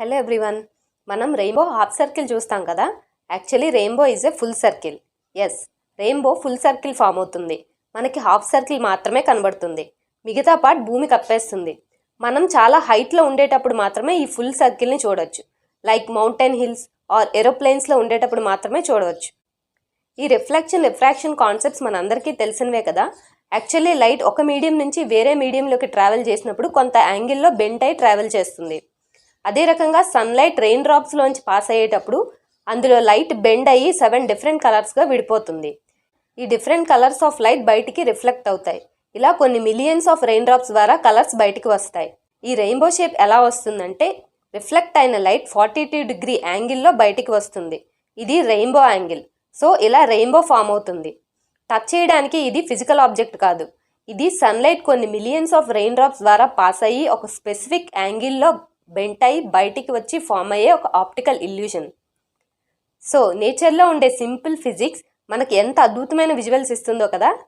Hello everyone మనం rainbow half circle చూస్తాం కదా? Actually rainbow is a full circle as rainbow full circle form అవుతుంది. మనకి half circle మాత్రమే కనబడుతుంది. మిగతా పార్ట్ భూమి కప్పేస్తుంది. మనం చాలా హైట్లో ఉండేటప్పుడు మాత్రమే ఈ ఫుల్ సర్కిల్ని చూడవచ్చు లైక్ మౌంటైన్ హిల్స్ ఆర్ ఏరోప్లేన్స్లో ఉండేటప్పుడు మాత్రమే చూడవచ్చు ఈ రిఫ్లెక్షన్ రిఫ్రాక్షన్ కాన్సెప్ట్స్ మనందరికీ తెలిసినవే కదా? యాక్చువల్లీ లైట్ ఒక మీడియం నుంచి వేరే మీడియంలోకి ట్రావెల్ చేసినప్పుడు కొంత యాంగిల్లో బెంట్ అయి ట్రావెల్ చేస్తుంది. అదే రకంగా సన్లైట్ రెయిన్ డ్రాప్స్లోంచి పాస్ అయ్యేటప్పుడు అందులో లైట్ బెండ్ అయ్యి సెవెన్ డిఫరెంట్ కలర్స్గా విడిపోతుంది. ఈ డిఫరెంట్ కలర్స్ ఆఫ్ లైట్ బయటికి రిఫ్లెక్ట్ అవుతాయి. ఇలా కొన్ని మిలియన్స్ ఆఫ్ రెయిన్ డ్రాప్స్ ద్వారా కలర్స్ బయటికి వస్తాయి. ఈ రెయిన్బో షేప్ ఎలా వస్తుందంటే రిఫ్లెక్ట్ అయిన లైట్ ఫార్టీ టూ డిగ్రీ యాంగిల్లో బయటికి వస్తుంది. ఇది రెయిన్బో యాంగిల్ సో ఇలా రెయిన్బో ఫామ్ అవుతుంది. టచ్ చేయడానికి ఇది ఫిజికల్ ఆబ్జెక్ట్ కాదు. ఇది సన్లైట్ కొన్ని మిలియన్స్ ఆఫ్ రెయిన్ డ్రాప్స్ ద్వారా పాస్ అయ్యి ఒక స్పెసిఫిక్ యాంగిల్లో బెంట్ అయి బయటికి వచ్చి ఫామ్ అయ్యే ఒక ఆప్టికల్ ఇల్యూషన్. సో నేచర్లో ఉండే సింపుల్ ఫిజిక్స్ మనకి ఎంత అద్భుతమైన విజువల్స్ ఇస్తుందో కదా?